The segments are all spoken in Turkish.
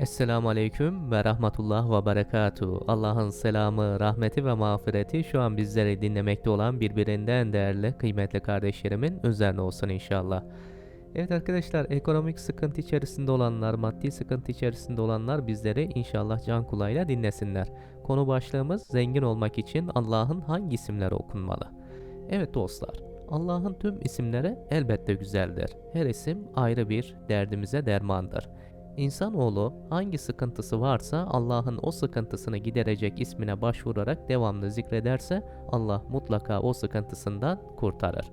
Esselamu Aleyküm ve Rahmetullah ve Berekatuhu. Allah'ın selamı, rahmeti ve mağfireti şu an bizleri dinlemekte olan birbirinden değerli, kıymetli kardeşlerimin üzerine olsun inşallah. Evet arkadaşlar, ekonomik sıkıntı içerisinde olanlar, maddi sıkıntı içerisinde olanlar bizleri inşallah can kulağıyla dinlesinler. Konu başlığımız zengin olmak için Allah'ın hangi isimleri okunmalı? Evet dostlar, Allah'ın tüm isimleri elbette güzeldir. Her isim ayrı bir derdimize dermandır. İnsanoğlu hangi sıkıntısı varsa Allah'ın o sıkıntısını giderecek ismine başvurarak devamlı zikrederse Allah mutlaka o sıkıntısından kurtarır.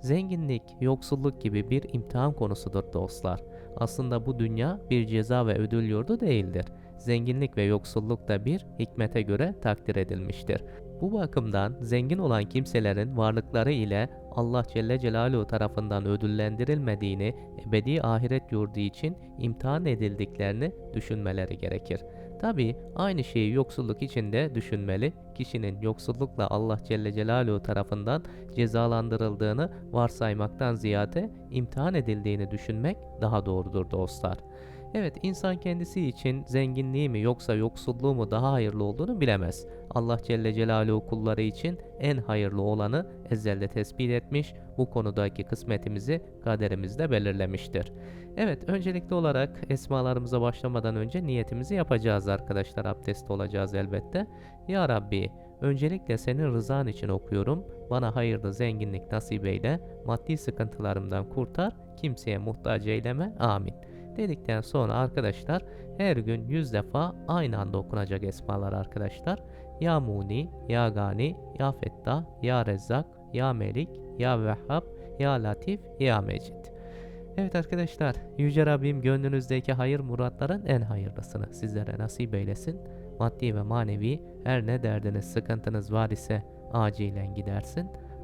Zenginlik, yoksulluk gibi bir imtihan konusudur dostlar. Aslında bu dünya bir ceza ve ödül yurdu değildir. Zenginlik ve yoksulluk da bir hikmete göre takdir edilmiştir. Bu bakımdan zengin olan kimselerin varlıkları ile Allah Celle Celaluhu tarafından ödüllendirilmediğini, ebedi ahiret yurdu için imtihan edildiklerini düşünmeleri gerekir. Tabi aynı şeyi yoksulluk için de düşünmeli. Kişinin yoksullukla Allah Celle Celaluhu tarafından cezalandırıldığını varsaymaktan ziyade imtihan edildiğini düşünmek daha doğrudur dostlar. Evet insan kendisi için zenginliği mi yoksa yoksulluğu mu daha hayırlı olduğunu bilemez. Allah Celle Celaluhu kulları için en hayırlı olanı ezelde tespit etmiş, bu konudaki kısmetimizi kaderimizde belirlemiştir. Evet öncelikli olarak esmalarımıza başlamadan önce niyetimizi yapacağız arkadaşlar. Abdest olacağız elbette. Ya Rabbi öncelikle senin rızan için okuyorum. Bana hayırlı zenginlik nasip eyle. Maddi sıkıntılarımdan kurtar. Kimseye muhtaç eyleme. Amin dedikten sonra arkadaşlar her gün 100 defa aynı anda okunacak esmalar arkadaşlar. Ya Muni, Ya Gani, Ya Fettah, Ya Rezzak, Ya Melik, Ya Vehhab, Ya Latif, Ya Mecid. Evet arkadaşlar, Yüce Rabbim gönlünüzdeki hayır muratların en hayırlısını sizlere nasip eylesin. Maddi ve manevi her ne derdiniz, sıkıntınız var ise acilen gidersin.